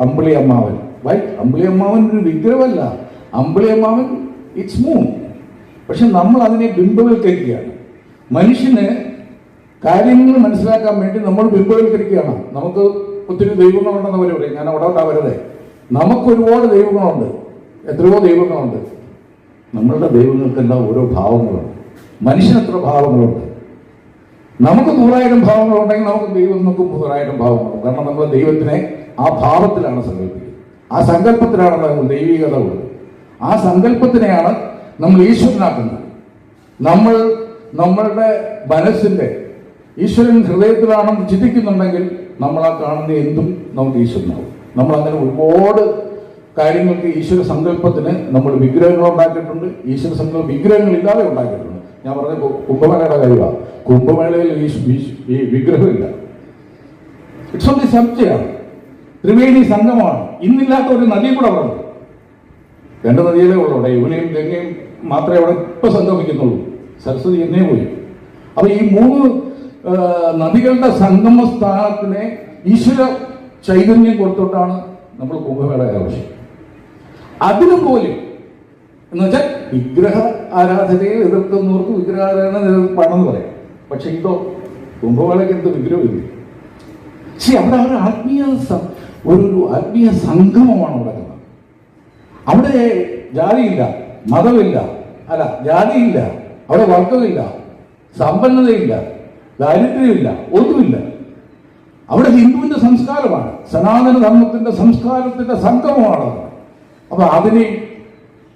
അമ്പിളി അമ്മാവൻ. റൈറ്റ് അമ്പിളി അമ്മാവൻ ഒരു വിഗ്രഹമല്ല. അമ്പിളി അമ്മാവൻ ഇറ്റ്സ് മൂൺ പക്ഷെ നമ്മൾ അതിനെ ബിംബവൽക്കരിക്കുകയാണ്. മനുഷ്യന് കാര്യങ്ങൾ മനസ്സിലാക്കാൻ വേണ്ടി നമ്മൾ ബിംബവൽക്കരിക്കുകയാണ്. നമുക്ക് ഒത്തിരി ദൈവങ്ങളുണ്ടെന്ന് അവർ പറയും. ഞാൻ അവിടെ ഉണ്ടാവരുതേ നമുക്ക് ഒരുപാട് ദൈവങ്ങളുണ്ട്. എത്രയോ ദൈവങ്ങളുണ്ട്. നമ്മളുടെ ദൈവങ്ങൾക്കെല്ലാം ഓരോ ഭാവങ്ങളുണ്ട്. മനുഷ്യന് എത്ര ഭാവങ്ങളുണ്ട്. നമുക്ക് നൂറായിരം ഭാവങ്ങളുണ്ടെങ്കിൽ നമുക്ക് ദൈവങ്ങൾക്കും നൂറായിരം ഭാവങ്ങളുണ്ട്. കാരണം നമ്മൾ ദൈവത്തിനെ ആ ഭാവത്തിലാണ് സങ്കല്പിക്കുന്നത് ആ സങ്കല്പത്തിലാണ് നമ്മൾ ദൈവികത ഉള്ളത് ആ സങ്കല്പത്തിനെയാണ് നമ്മൾ ഈശ്വരനാക്കുന്നത്. നമ്മൾ നമ്മളുടെ മനസ്സിന്റെ ഈശ്വരൻ ഹൃദയത്തിലാണെന്ന് ചിന്തിക്കുന്നുണ്ടെങ്കിൽ നമ്മൾ ആ കാണുന്ന എന്തും നമുക്ക് ഈശ്വരനാവും. നമ്മൾ അങ്ങനെ ഒരുപാട് കാര്യങ്ങൾക്ക് ഈശ്വര സങ്കല്പത്തിന് നമ്മൾ വിഗ്രഹങ്ങൾ ഉണ്ടാക്കിയിട്ടുണ്ട്. ഈശ്വര സങ്കല്പ വിഗ്രഹങ്ങൾ ഇല്ലാതെ ഉണ്ടാക്കിയിട്ടുണ്ട്. ഞാൻ പറഞ്ഞ കുംഭമേളയുടെ കാര്യമാണ് കുംഭമേളയിൽ ഈ വിഗ്രഹമില്ല. ഇറ്റ്സ് ഓൺലി സബ്ജയാണ് ത്രിവേണി സംഗമമാണ്. ഇന്നില്ലാത്ത ഒരു നദി കൂടെ അവിടെ ഉണ്ട് രണ്ട് നദിയിലേ ഉള്ളൂ അവിടെ. യമുനയും ഗംഗയും മാത്രമേ അവിടെ ഇപ്പൊ സംഗമിക്കുന്നുള്ളൂ. സരസ്വതി എന്നേ പോയി അപ്പൊ ഈ മൂന്ന് നദികളുടെ സംഗമ സ്ഥാനത്തിനെ ഈശ്വര ചൈതന്യം കൊടുത്തോട്ടാണ് നമ്മൾ കുംഭമേള ആവശ്യം അതിനു പോലും എന്ന് വെച്ചാൽ വിഗ്രഹ ആരാധനയെ എതിർക്കുന്നവർക്ക് വിഗ്രഹാരാധന എന്ന് പറയാം. പക്ഷെ ഇതോ കുംഭമേളയ്ക്ക് എന്ത് വിഗ്രഹമില്ല. പക്ഷെ അവിടെ ഒരു ആത്മീയ ഒരു ആത്മീയ സംഗമമാണ് നടക്കുന്നത് അവിടെ ജാതിയില്ല മതമില്ല അല്ല ജാതിയില്ല അവിടെ വർഗമില്ല സമ്പന്നതയില്ല ദാരിദ്ര്യമില്ല ഒന്നുമില്ല. അവിടെ ഹിന്ദുവിന്റെ സംസ്കാരമാണ് സനാതന ധർമ്മത്തിന്റെ സംസ്കാരത്തിന്റെ സംഗമമാണ്. അപ്പൊ അതിനെ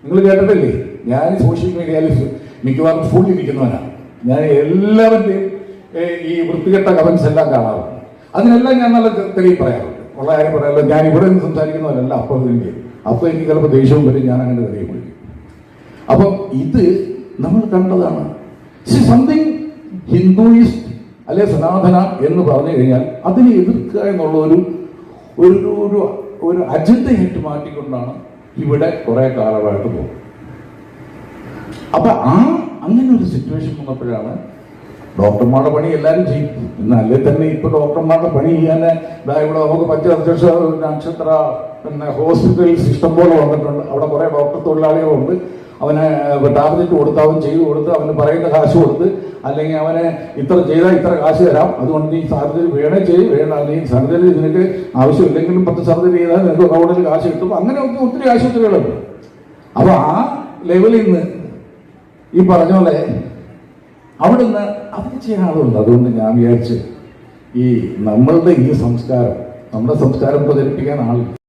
നിങ്ങൾ കേട്ടിട്ടില്ലേ? ഞാൻ സോഷ്യൽ മീഡിയയിൽ മിക്കവാറും ഫുൾ ഞാൻ എല്ലാവരുടെയും ഈ വൃത്തികെട്ട കമൻസ് എല്ലാം കാണാറുണ്ട്. അതിനെല്ലാം ഞാൻ നല്ല തെളിവ് പറയാറുണ്ട്. ഉള്ള കാര്യം പറയാമല്ലോ ഞാൻ ഇവിടെ നിന്ന് സംസാരിക്കുന്നവരല്ല അപ്പോൾ എനിക്ക് അപ്പോൾ എനിക്ക് ചിലപ്പോൾ ദേഷ്യവും വരും ഞാൻ അങ്ങനെ തെളിവ് വിളിക്കും. അപ്പം ഇത് നമ്മൾ കണ്ടതാണ്. സംതിങ് ഹിന്ദുയിസ്റ്റ് അല്ലെ സനാതന എന്ന് പറഞ്ഞു കഴിഞ്ഞാൽ അതിനെ എതിർക്കുക എന്നുള്ള ഒരു ഒരു ഒരു ഒരു അജണ്ടയായിട്ട് മാറ്റിക്കൊണ്ടാണ് ഇവിടെ കുറെ കാലമായിട്ട് പോകുന്നത്. അപ്പൊ ആ അങ്ങനെ ഒരു സിറ്റുവേഷൻ വന്നപ്പോഴാണ് ഡോക്ടർമാരുടെ പണി എല്ലാവരും ചെയ്യും. എന്നല്ലേ തന്നെ ഇപ്പൊ ഡോക്ടർമാരുടെ പണി ചെയ്യാൻ ഇതാ ഇവിടെ നമുക്ക് പറ്റിയ അധ്യക്ഷ നക്ഷത്ര പിന്നെ ഹോസ്പിറ്റൽസ് ഇഷ്ടം പോലെ വന്നിട്ടുണ്ട്. അവിടെ കുറെ ഡോക്ടർ തൊഴിലാളികളുണ്ട്. അവന് ടാബ്ലറ്റ് കൊടുത്ത് അവൻ ചെയ്തു കൊടുത്ത് അവന് പറയുന്ന കാശ് കൊടുത്ത് അല്ലെങ്കിൽ അവനെ ഇത്ര ചെയ്താൽ ഇത്ര കാശ് തരാം. അതുകൊണ്ട് നീ സർജറി വേണേ ചെയ്ത് വേണ്ട അല്ലെങ്കിൽ സർജറി നിനക്ക് ആവശ്യമില്ലെങ്കിലും പത്ത് സർജറി ചെയ്താൽ നിനക്ക് അക്കൗണ്ടിൽ കാശ് കിട്ടും. അങ്ങനെ ഒത്തിരി ഒത്തിരി ആശുപത്രികളുണ്ട്. അപ്പൊ ആ ലെവലിൽ നിന്ന് ഈ പറഞ്ഞ പോലെ അവിടുന്ന് അതിന് ചെയ്യാൻ ആളുണ്ട് അതുകൊണ്ട് ഞാൻ വിചാരിച്ച് ഈ നമ്മളുടെ ഈ സംസ്കാരം നമ്മുടെ സംസ്കാരം പ്രചരിപ്പിക്കാൻ ആളില്ല